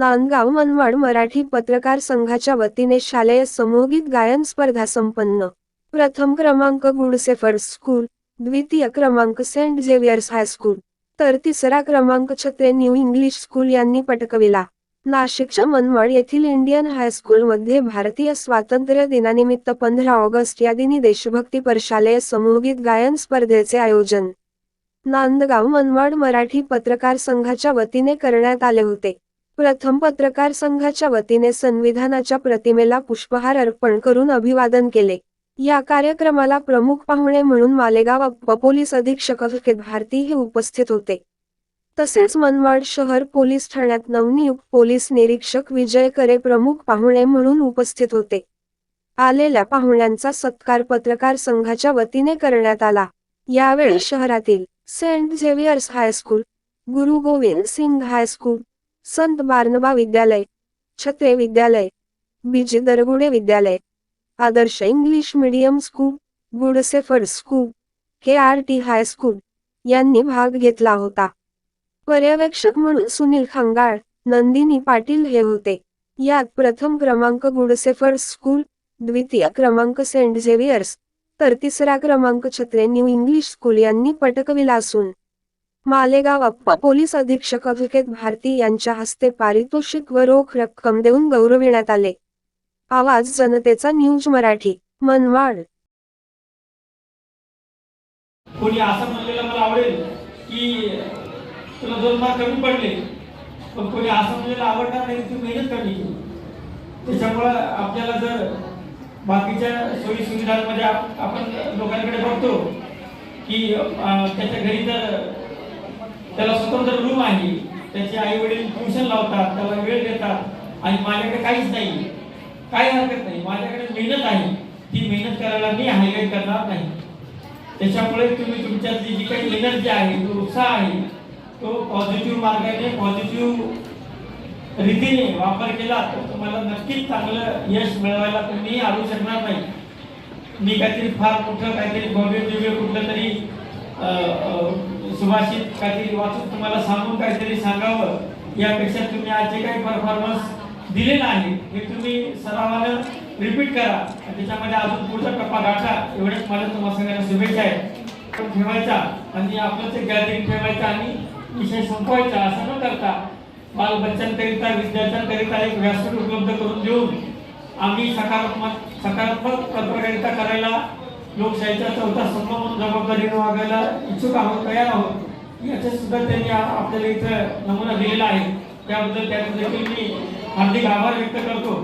नांदगाव मनमाड मराठी पत्रकार संघाच्या वतीने शालेय समूहगीत गायन स्पर्धा संपन्न. प्रथम क्रमांक गुडसेफर स्कूल द्वितीय क्रमांक सेंट झेवियर्स हायस्कूल तर तिसरा क्रमांक छत्रे न्यू इंग्लिश स्कूल यांनी पटकविला. नाशिकच्या मनमाड येथील इंडियन हायस्कूलमध्ये भारतीय स्वातंत्र्य दिनानिमित्त पंधरा ऑगस्ट या दिनी देशभक्तीपर शालेय समूहगीत गायन स्पर्धेचे आयोजन. नांदगाव मनमाड मराठी पत्रकार संघाच्या वतीने करण्यात आले होते. प्रथम पत्रकार संघाच्या वतीने संविधानाच्या प्रतिमेला पुष्पहार अर्पण करून अभिवादन केले. या कार्यक्रमाला प्रमुख पाहुणे म्हणून मालेगाव पोलीस अधीक्षक भारती हे उपस्थित होते. तसेच मनमाड शहर पोलीस ठाण्यात नवनियुक्त पोलीस निरीक्षक विजय करे प्रमुख पाहुणे म्हणून उपस्थित होते. आलेल्या पाहुण्यांचा सत्कार पत्रकार संघाच्या वतीने करण्यात आला. यावेळी शहरातील सेंट झेवियर्स हायस्कूल गुरु गोविंद सिंग हायस्कूल संत बार्नबा विद्यालय छत्रे विद्यालय बीजी दरगुडे विद्यालय Adarsh English medium school Good Shepherd school K R T high school यांनी भाग घेतला होता. पर्यवेक्षक म्हणून सुनील खंगाळ नंदिनी पाटील हे होते. यात प्रथम क्रमांक गुडसेफर स्कूल द्वितीय क्रमांक सेंट झेवियर्स तर तिसरा क्रमांक छत्रे न्यू इंग्लिश स्कूल यांनी पटकविला असून मालेगाव अप्पा पोलीस अधीक्षक अभिकेत भारती यांच्या हस्ते पारितोषिक व रोख रक्कम देऊन गौरविण्यात आले. आवाज जनतेचा न्यूज मराठी मनवाड कोणी असं म्हणलेलं मला आवडेल की तुला दोन मार्क कमी पडले पण कोणी असं म्हणलेलं आवडणार नाही तू मेहनत कमी त्याच्यामुळं आपल्याला जर बाकीच्या सोयी सुविधांमध्ये आपण लोकांकडे बघतो की त्याच्या घरी जर त्याला स्वतंत्र रूम आहे. त्याचे आई वडील ट्युशन लावतात त्याला वेळ देतात आणि माझ्याकडे काहीच नाही. काही हरकत नाही. माझ्याकडे मेहनत आहे. ती मेहनत करायला मी हायलाईट करणार नाही. त्याच्यामुळे तुम्ही तुमच्यातली जी काही एनर्जी आहे जो उत्साह आहे तो पॉझिटिव्ह मार्गाने पॉझिटिव्ह रीतीने वापर केला तर तुम्हाला नक्कीच चांगलं यश मिळवायला तुम्ही आणू शकणार नाही. मी काहीतरी फार मोठं काहीतरी भव्य सुभाषित काहीतरी वाचून तुम्हाला सांगून काहीतरी सांगावं. यापेक्षा तुम्ही आज जे काही परफॉर्मन्स दिलेला आहे हे तुम्ही सरावानं रिपीट करा. त्याच्यामध्ये अजून पुढचा टप्पा गाठा. एवढेच मला तुम्हाला सगळ्यांना शुभेच्छा आहे. ठेवायचा. आणि आपलं ते गॅदरिंग ठेवायचं आणि विषय संपवायचा. असं न करता बाल बच्चांकरिता विद्यार्थ्यांकरिता एक व्यासपीठ उपलब्ध करून देऊन आम्ही सकारात्मक सकारात्मक पत्रकारिता करायला लोकशाहीचा चौथा स्तंभ म्हणून जबाबदारीने वागायला इच्छुक आहोत तयार आहोत याचे सुद्धा त्यांनी आपल्याला इथं नमुना दिलेला आहे. त्याबद्दल त्याचं देखील मी हार्दिक आभार व्यक्त करतो.